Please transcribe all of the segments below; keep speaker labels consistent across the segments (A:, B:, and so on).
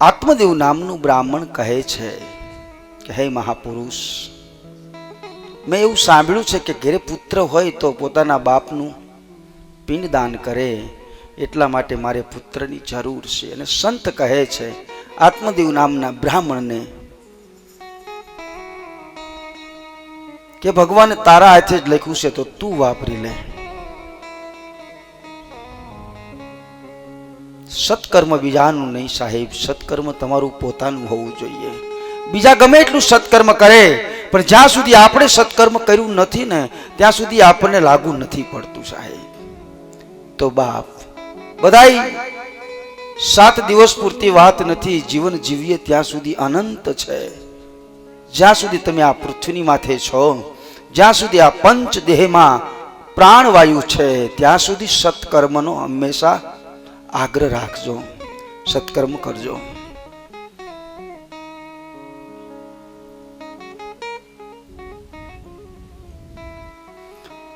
A: આત્મદેવ નામનું બ્રાહ્મણ કહે છે કે, હે મહાપુરુષ, મેં એવું સાંભળ્યું છે કે ઘેરે પુત્ર હોય તો પોતાના બાપનું પિંડદાન કરે, એટલા માટે મારે પુત્રની જરૂર છે. અને સંત કહે છે, આત્મદેવ નામના બ્રાહ્મણને કે ભગવાને તારા હાથે જ લખ્યું છે તો તું વાપરી લે. સત્કર્મ બીજાનું નહીં સાહેબ, સત્કર્મ તમારું પોતાનું હોવું જોઈએ. બીજા ગમે એટલું સત્કર્મ કરે, પણ જ્યાં સુધી આપણે સત્કર્મ કર્યું નથી ને, ત્યાં સુધી આપણને લાગુ નથી પડતું સાહેબ. તો બાપ, બધાય સાત દિવસ પૂરતી વાત નથી, જીવન જીવીએ ત્યાં સુધી અનંત છે. જ્યાં સુધી તમે આ પૃથ્વીની માથે છો, જ્યાં સુધી આ પંચ દેહમાં પ્રાણવાયુ છે, ત્યાં સુધી સત્કર્મનો હંમેશા આગ્રહ રાખજો, સત્કર્મ કરજો.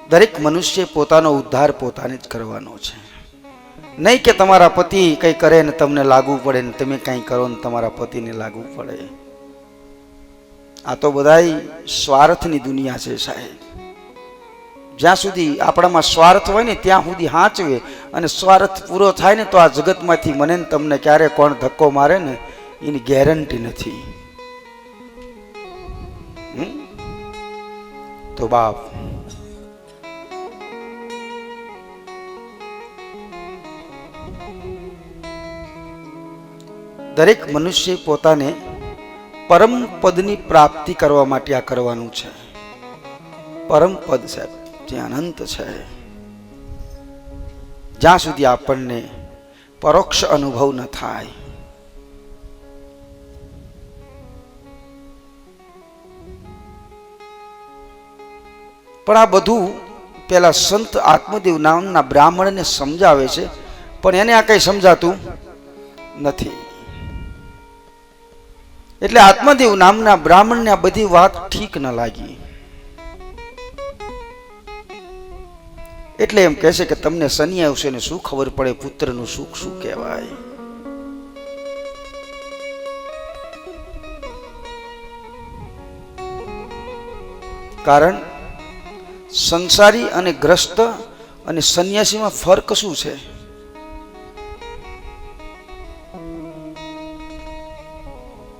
A: દરેક મનુષ્ય પોતાનો ઉદ્ધાર પોતાને જ કરવાનો છે. નહીં કે તમારા પતિ કંઈ કરે ને તમને લાગુ પડે ને તમે કંઈ કરો ને તમારા પતિને લાગુ પડે. આ તો બધાય સ્વાર્થની દુનિયા છે સાહેબ. જ્યાં સુધી આપણામાં સ્વાર્થ હોય ને ત્યાં સુધી હાંચવે અને સ્વાર્થ પૂરો થાય ને તો આ જગતમાંથી મને ને તમને ક્યારે કોણ ધક્કો મારે ને, એની ગેરંટી નથી. તો બાપ. દરેક મનુષ્ય પોતાને પરમ પદની પ્રાપ્તિ કરવા માટે આ કરવાનું છે. પરમ પદ સાહેબ. જે અનંત છે. જ્યાં સુધી આપણને પરોક્ષ અનુભવ ન થાય. પણ આ બધું પેલા સંત આત્મદેવ નામના બ્રાહ્મણને સમજાવે છે, પણ એને આ કઈ સમજાતું નથી. એટલે આત્મદેવ નામના બ્રાહ્મણને આ બધી વાત ઠીક ન લાગી. એટલે એમ કહેશે કે તમને શનિ આવશે ને શું ખબર પડે? પુત્રનું સુખ શું કહેવાય? કારણ, સંસારી અને ગ્રસ્ત અને સંન્યાસીમાં ફરક શું છે?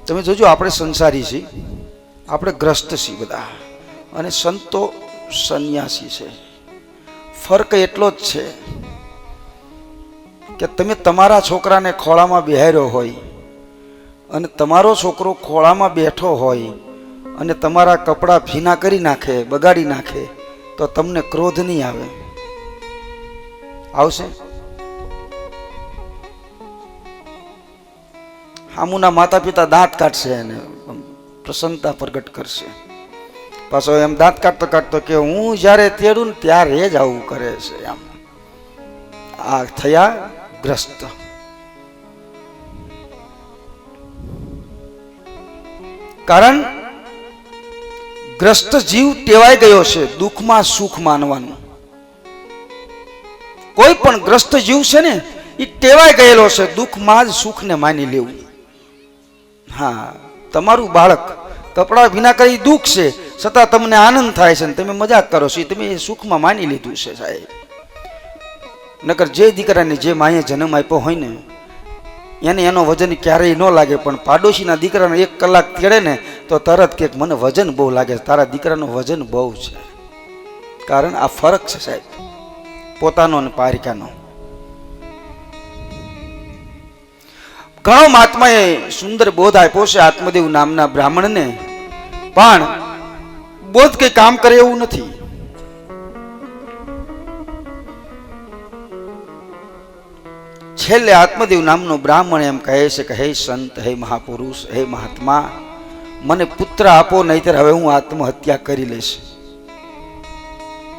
A: તમે જોજો, આપણે સંસારી છીએ, આપણે ગ્રસ્ત છીએ બધા, અને સંતો સંન્યાસી છે. ફરક એટલો જ છે કે તમે તમારા છોકરાને ખોળામાં બિહાર્યો હોય અને તમારો છોકરો ખોળામાં બેઠો હોય અને તમારા કપડાં ભીના કરી નાખે, બગાડી નાખે, તો તમને ક્રોધ નહીં આવે. આવશે? હામુના માતા પિતા દાંત કાઢશે અને પ્રસન્નતા પ્રગટ કરશે. પાછો એમ દાંત કાઢતો કાઢતો કે હું જ્યારે તેડું ને ત્યારે જ આવું કરે છે એમ. આ થયા ગ્રસ્ત. કારણ ગ્રસ્ત જીવ ટેવાઈ ગયો છે દુઃખમાં સુખ માનવાનું. કોઈ પણ ગ્રસ્ત જીવ છે ને એ ટેવાઈ ગયેલો છે દુઃખમાં જ સુખને માની લેવું. હા, તમારું બાળક કપડાં વિના કરી દુઃખ છે છતાં તમને આનંદ થાય છે ને તમે મજાક કરો છો તમે એ સુખમાં માની લીધું છે સાહેબ. નકર જે દીકરાને જે માએ જન્મ આપ્યો હોય ને, એને એનો વજન ક્યારેય ન લાગે, પણ પાડોશીના દીકરાને એક કલાક તેડે ને, તો તરત કે મને વજન બહુ લાગે છે, તારા દીકરાનું વજન બહુ છે. કારણ આ ફરક છે સાહેબ, પોતાનો અને પારિકાનો. ઘણો મહાત્માએ સુંદર બોધ આપ્યો છે આત્મદેવ નામના બ્રાહ્મણને, પણ બોધ કઈ કામ કરે એવું નથી. છેલ્લે આત્મદેવ નામનો બ્રાહ્મણ એમ કહે છે કે, હે સંત, હે મહાપુરુષ, હે મહાત્મા, મને પુત્ર આપો, નહીતર હવે હું આત્મહત્યા કરી લઈશ.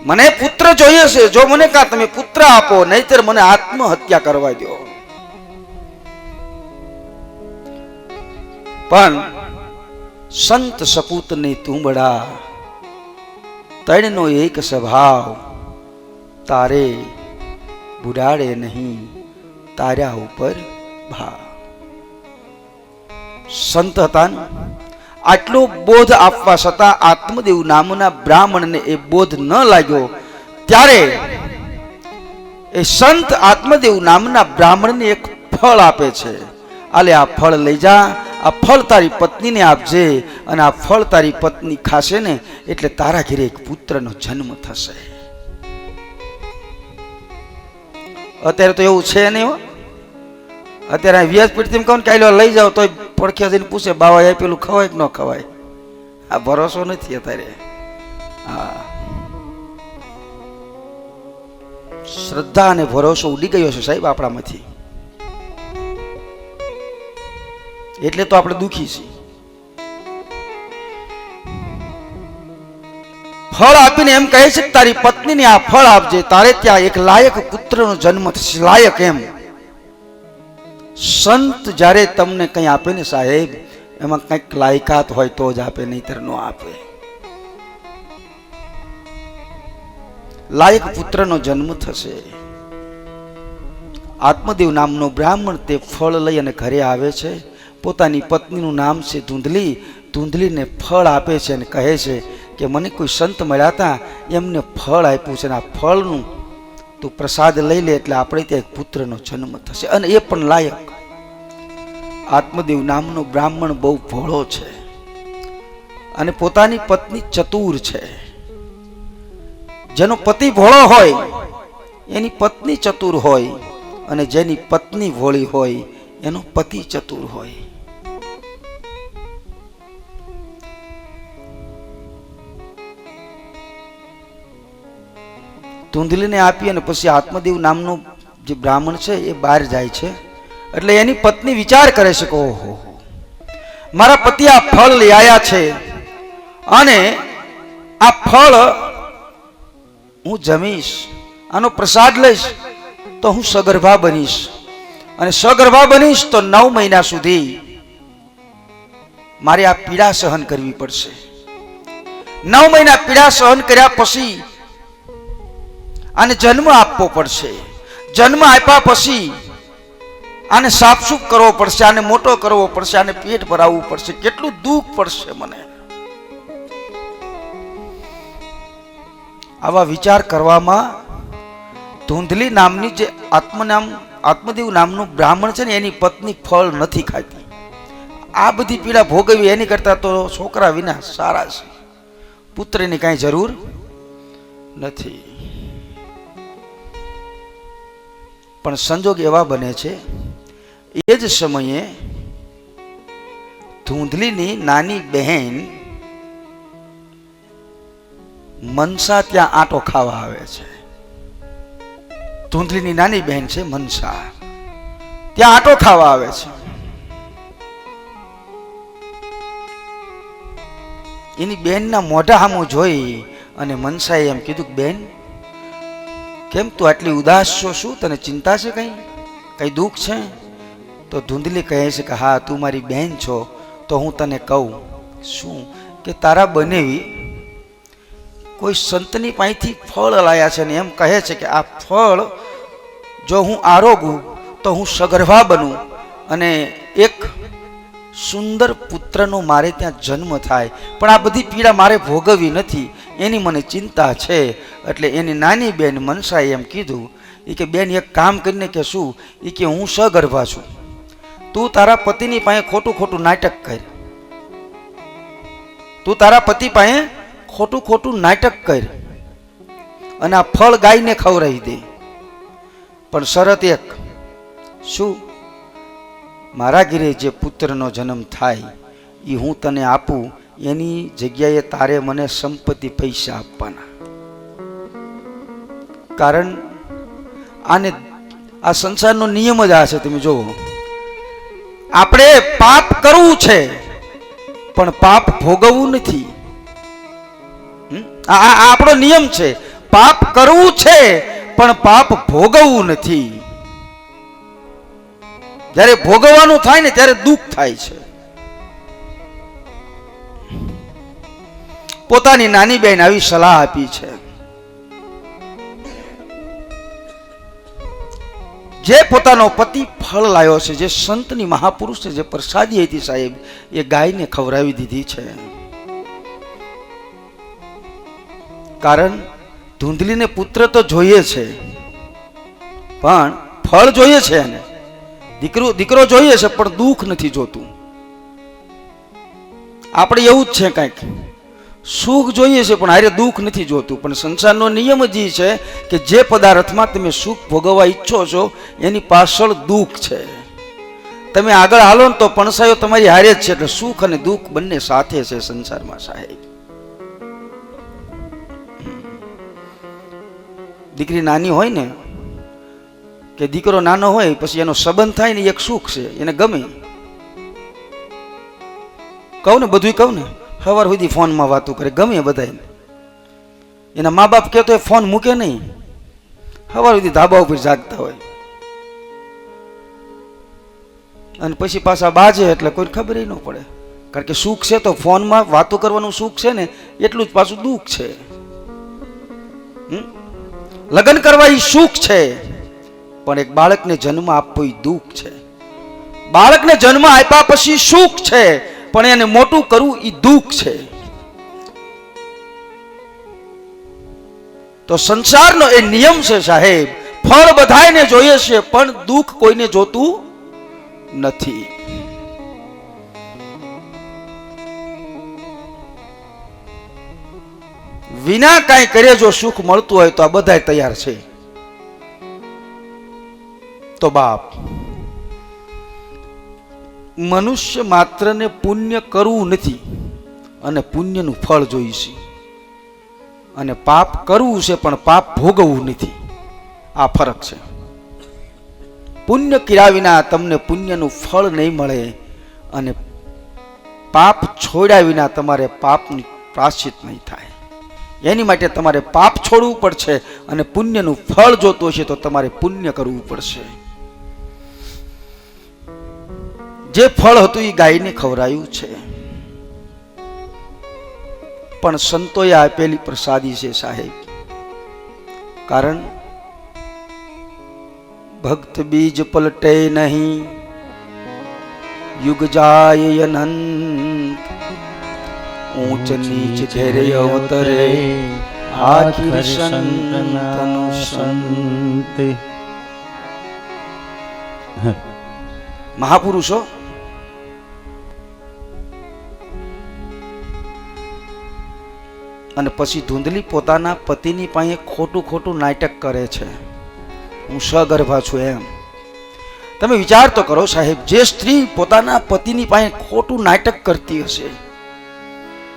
A: મને પુત્ર જોઈએ છે, જો મને કા તમે પુત્ર આપો, નહીતર મને આત્મહત્યા કરવા દો પણ સંત સપૂતની તુંબડા તણનો એક સ્વભાવ, તારે બુડાડે નહીં તાર્યા ઉપર ભા સંત હતા આટલો બોધ આપવા છતાં આત્મદેવ નામના બ્રાહ્મણને એ બોધ ન લાગ્યો, ત્યારે એ સંત આત્મદેવ નામના બ્રાહ્મણને એક ફળ આપે છે. આલે આ ફળ લઈ જા આ ફળ તારી પત્નીને આપજે અને આ ફળ તારી પત્ની ખાશે ને એટલે તારા ઘેરે એક પુત્રનો જન્મ થશે. અત્યારે તો એવું છે નહીં અત્યારે આ વ્યાસપીઠથી કહું ને કાલે લઈ જાઓ તો પડખ્યા જઈને પૂછે બાવા એ પેલું ખવાય કે ન ખવાય? આ ભરોસો નથી અત્યારે. હા. શ્રદ્ધા અને ભરોસો ઉડી ગયો છે સાહેબ આપણામાંથી. એટલે તો આપણે દુખી છીએ. ફળ આપીને એમ કહે છે કે તારી પત્નીને આ ફળ આપજે, તારે ત્યાં એક લાયક પુત્રનો જન્મ થશે, લાયક એમ. સંત જ્યારે તમને કંઈ આપે ને સાહેબ, એમાં કંઈક લાયકાત હોય તો જ આપે, નહીતર ન આપે. લાયક પુત્રનો જન્મ થશે. આત્મદેવ નામનો બ્રાહ્મણ તે ફળ લઈ અને ઘરે આવે છે. પોતાની પત્નીનું નામ છે ધૂંધલી. ધૂંધલીને ફળ આપે છે અને કહે છે કે મને કોઈ સંત મળ્યા હતા, એમને ફળ આપ્યું છે અને આ ફળનું તું પ્રસાદ લઈ લે એટલે આપણે ત્યાં એક પુત્રનો જન્મ થશે. અને એ પણ લાયક. આત્મદેવ નામનો બ્રાહ્મણ બહુ ભોળો છે અને પોતાની પત્ની ચતુર છે. જેનો પતિ ભોળો હોય, એની પત્ની ચતુર હોય અને જેની પત્ની ભોળી હોય, એનો પતિ ચતુર હોય. ધૂંધલીને આપી અને પછી આત્મદેવ નામનો જે બ્રાહ્મણ છે એ બહાર જાય છે. એટલે એની પત્ની વિચાર કરે છે કે ઓહો, મારા પતિ આ ફળ લઈ આવ્યા છે અને આ ફળ હું જમીશ, આનો પ્રસાદ લઈશ તો હું સગર્ભા બનીશ. અને સગર્ભા બનીશ તો નવ મહિના સુધી મારે આ પીડા સહન કરવી પડશે. નવ મહિના પીડા સહન કર્યા પછી આને જન્મ આપવો પડશે. જન્મ આપ્યા પછી આને સાફસૂફ કરવો પડશે, આને મોટો કરવો પડશે, આને પેટ ભરાવવું પડશે. કેટલું દુઃખ પડશે મને. આવા વિચાર કરવામાં ધૂંધલી નામની જે આત્મનામ, આત્મદેવ નામનું બ્રાહ્મણ છે ને, એની પત્ની ફળ નથી ખાતી. આ બધી પીડા ભોગવી, એની કરતાં તો છોકરા વિના સારા છે. પુત્રની કાંઈ જરૂર નથી. પણ સંજોગ એવા બને છે, એ જ સમયે ધૂંધલીની નાની બહેન મનસા ત્યાં આટો ખાવા આવે છે. ધૂંધલીની નાની બહેન છે મનસા, ત્યાં આટો ખાવા આવે છે. એની બહેનના મોઢા સામું જોઈ અને મનસાએ એમ કીધું કે બેન કેમ તું આટલી ઉદાસ છો? શું તને ચિંતા છે કંઈ? કંઈ દુઃખ છે? તો ધૂંધલી કહે છે કે, હા, તું મારી બહેન છો, તો હું તને કહું. શું? કે તારા બનેવી કોઈ સંતની પાસેથી ફળ લાયા છે ને એમ કહે છે કે, આ ફળ જો હું આરોગું, તો હું સગર્ભા બનું અને એક સુંદર પુત્રનો મારે ત્યાં જન્મ થાય. પણ આ બધી પીડા મારે ભોગવવી નથી. એની મને ચિંતા છે. એટલે એની નાની બેન મનસાએ એમ કીધું એ કે, બેન, એક કામ કરીને કે શું? એ કે, હું સગર્ભા છું. તું તારા પતિની પાસે ખોટું ખોટું નાટક કર. તું તારા પતિ પાસે ખોટું ખોટું નાટક કર. અને આ ફળ ગાયને ખવડાવી દે. પણ શરત એક, શું? મારા ઘરે જે પુત્રનો જન્મ થાય એ હું તને આપું એની જગ્યાએ તારે મને સંપત્તિ પૈસા આપવાના. કારણ આને આ સંસારનો નિયમ જ આ છે, તમે જુઓ આપણે પાપ કરવું છે, પણ પાપ ભોગવવું નથી. આ આપણો નિયમ છે. પાપ કરવું છે, પણ પાપ ભોગવવું નથી. જ્યારે ભોગવવાનું થાય ને, ત્યારે દુઃખ થાય છે. પોતાની નાની બેન આવી સલાહ આપી છે. જે પોતાનો પતિ ફળ લાવ્યો છે, જે સંતની મહાપુરુષ છે, જે પ્રસાદી હતી સાહેબ, એ ગાયને ખવડાવી દીધી છે. કારણ ધૂંધલીને પુત્ર તો જોઈએ છે, પણ ફળ જોઈએ છે એને. દીકરો દીકરો જોઈએ છે, પણ દુઃખ નથી જોતું. આપણે એવું જ છે કાંઈક. સુખ જોઈએ છે, પણ હારે દુઃખ નથી જોતું. પણ સંસારનો નિયમ જ છે કે જે પદાર્થમાં તમે સુખ ભોગવવા ઈચ્છો છો, એની પાછળ દુઃખ છે. તમે આગળ હાલો ને તો પણસાયો તમારી હારે જ છે, એટલે સુખ અને દુઃખ બંને સાથે છે સંસારમાં, સાહેબ. દીકરી નાની હોય ને, કે દીકરો નાનો હોય, પછી એનો સંબંધ થાય ને એક સુખ છે, એને ગમે. કહું ને બધું કહું ને? સવાર સુધી ફોનમાં વાતો કરે, ગમે બધાને એના મા બાપ કહેતો એ ફોન મૂકે નહીં. સવાર સુધી ધાબા ઉપર જાગતા હોય. અને પછી પાછા બાજે એટલે કોઈ ખબર ન પડે. કારણ કે સુખ છે તો ફોનમાં વાતો કરવાનું સુખ છે ને, એટલું જ પાછું દુઃખ છે? લગ્ન કરવા એ સુખ છે, પણ એક બાળકને જન્મ આપવો એ દુઃખ છે. બાળકને જન્મ આપ્યા પછી સુખ છે પણ એને મોટું કરવું એ દુઃખ છે. તો સંસારનો એ નિયમ છે સાહેબ, ફળ બધાને જોઈએ છે, પણ દુઃખ કોઈને જોતું નથી. વિના કાંઈ કરે જો સુખ મળતું હોય તો આ બધા તૈયાર છે. તો બાપ મનુષ્ય માત્રને પુણ્ય કરવું નથી અને પુણ્યનું ફળ જોઈશે. અને પાપ કરવું છે પણ પાપ ભોગવવું નથી. આ ફરક છે. પુણ્ય કર્યા વિના તમને પુણ્યનું ફળ નહીં મળે અને પાપ છોડ્યા વિના તમારે પાપની પ્રાશ્ચિત નહીં થાય. એની માટે તમારે પાપ છોડવું પડશે અને પુણ્યનું ફળ જોતું હશે તો તમારે પુણ્ય કરવું પડશે. જે ફળ હતું એ ગાયને ખવરાયું છે. પણ સંતોએ આપેલી પ્રસાદી છે સાહેબ. કારણ ભક્ત બીજ પલટે નહીં. યુગ જાય અનંત. ઊંચ નીચ ઘેરે અવતરે. આખી સંતનું સંત. મહાપુરુષો અને પછી ધૂંધલી પોતાના પતિની પાસે ખોટું ખોટું નાટક કરે છે. હું સગર્ભા છું એમ. તમે વિચાર તો કરો સાહેબ, જે સ્ત્રી પોતાના પતિની પાસે ખોટું નાટક કરતી હશે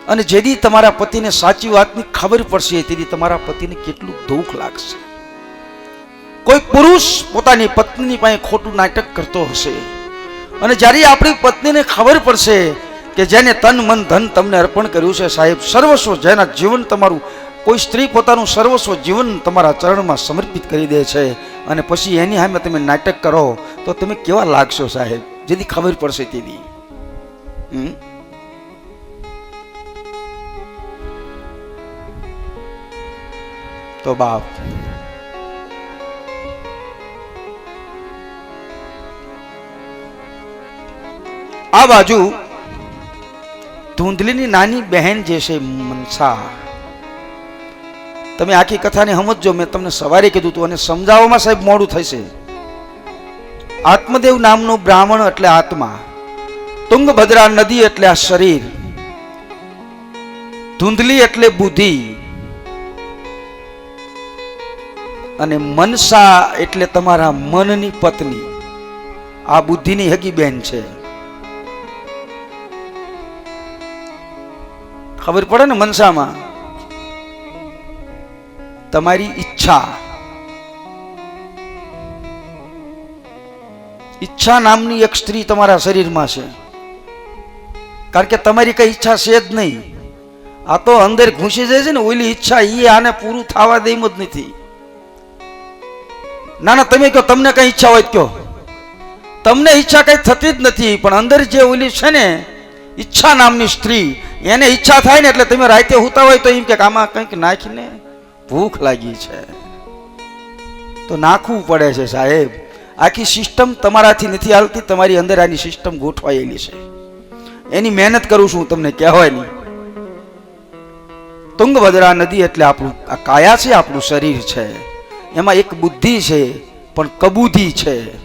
A: અને જેથી તમારા પતિને સાચી વાતની ખબર પડશે તેથી તમારા પતિને કેટલું દુઃખ લાગશે. કોઈ પુરુષ પોતાની પત્નીની પાસે ખોટું નાટક કરતો હશે અને જ્યારે આપણી પત્નીને ખબર પડશે કે જેને તન, મન, ધન તમને અર્પણ કર્યું છે સાહેબ, સર્વસ્વ જેના જીવન તમારું, કોઈ સ્ત્રી પોતાનું સર્વસ્વ જીવન તમારા ચરણમાં સમર્પિત કરી દે છે અને પછી એની સામે તમે નાટક કરો, તો તમે કેવા લાગશો સાહેબ? જેથી ખબર પડશે હમ? તો બાપ. આ બાજુ ધૂંધલીની નાની બહેન જે છે, મનસા. તમે આખી કથાને સમજજો, મેં તમને સવારે કીધું હતું અને સમજાવવામાં સાહેબ મોડું થશે. આત્મદેવ નામનો બ્રાહ્મણ એટલે આત્મા. તુંગભદ્રા નદી એટલે આ શરીર. ધૂંધલી એટલે બુદ્ધિ. અને મનસા એટલે તમારા મનની પત્ની. આ બુદ્ધિની હગી બેન છે. ખબર પડે ને મનસામાં? તમારી ઈચ્છા. ઈચ્છા નામની એક સ્ત્રી તમારા શરીરમાં છે. કારણ કે તમારી કઈ ઈચ્છા છે જ નહીં. આ તો અંદર ઘૂસી જાય છે ને, ઓલી ઈચ્છા એ આને પૂરું થવા દેમ જ નથી. ના ના, તમે કહો, તમને કઈ ઈચ્છા હોય કહો. તમને ઈચ્છા કઈ થતી જ નથી, પણ અંદર જે ઓલી છે ને, ઈચ્છા નામની સ્ત્રી એને ઈચ્છા થાય ને એટલે તમે રાતે હોતા હોય તો એમ કે આમાં કંઈક નાખીને ભૂખ લાગી છે. તો નાખવું પડે છે સાહેબ. આખી સિસ્ટમ તમારાથી નથી હાલતી, તમારી અંદર આની સિસ્ટમ ગોઠવાયેલી છે. એની મહેનત કરું છું તમને કહેવાય નહીં. તુંગભદ્રા નદી એટલે આપણું, આ કાયા છે આપણું શરીર છે. એમાં એક બુદ્ધિ છે, પણ કબૂધી છે.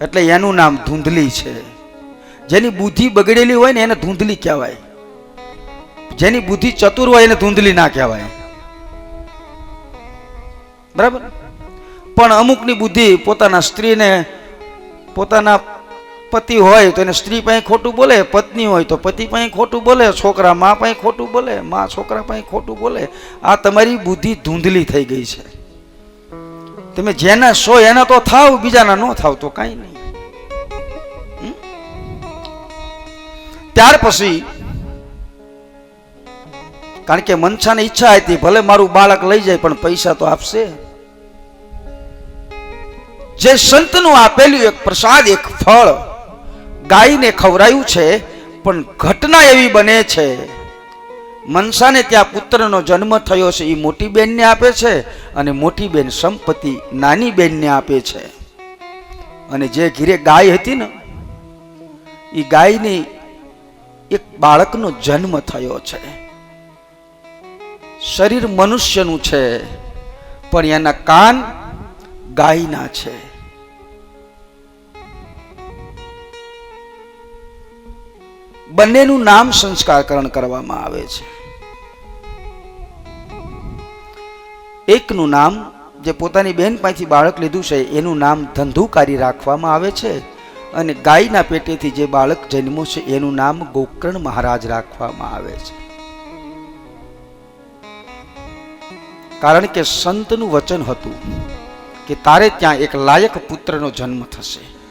A: એટલે એનું નામ ધૂંધલી છે. જેની બુદ્ધિ બગડેલી હોય ને એને ધૂંધલી કહેવાય. જેની બુદ્ધિ ચતુર હોય એને ધૂંધલી ના કહેવાય. બરાબર? પણ અમુકની બુદ્ધિ પોતાના સ્ત્રીને, પોતાના પતિ હોય તો એને સ્ત્રી પાસે ખોટું બોલે, પત્ની હોય તો પતિ પાસે ખોટું બોલે, છોકરા મા પાસે ખોટું બોલે, મા છોકરા પાસે ખોટું બોલે. આ તમારી બુદ્ધિ ધૂંધલી થઈ ગઈ છે. તમે જેના સો એના તો થાવ, બીજાના ન થાવ, તો કાંઈ નહીં. ત્યાર પછી, કારણ કે મનસાને ઈચ્છા હતી, ભલે મારું બાળક લઈ જાય, પણ પૈસા તો આપશે. જે સંતનું આપેલું એક પ્રસાદ, એક ફળ ગાયને ખવરાયું છે, પણ ઘટના એવી બને છે, મનસાને ત્યાં પુત્રનો જન્મ થયો છે, એ મોટી બેનને આપે છે, અને મોટી બેન સંપત્તિ નાની બેનને આપે છે. અને જે ઘીરે ગાય હતી ને, એ ગાયની એક બાળકનો જન્મ થયો છે. શરીર મનુષ્યનું છે, પણ એના કાન ગાયના છે. બંનેનું નામ સંસ્કારકરણ કરવામાં આવે છે. એકનું નામ જે પોતાની બેન પાસેથી બાળક લીધું છે, એનું નામ ધંધુકારી રાખવામાં આવે છે. અને ગાયના પેટેથી જે બાળક જન્મો છે, એનું નામ ગોકર્ણ મહારાજ રાખવામાં આવે છે. કારણ કે સંતનું વચન હતું કે તારે ત્યાં એક લાયક પુત્રનો જન્મ થશે.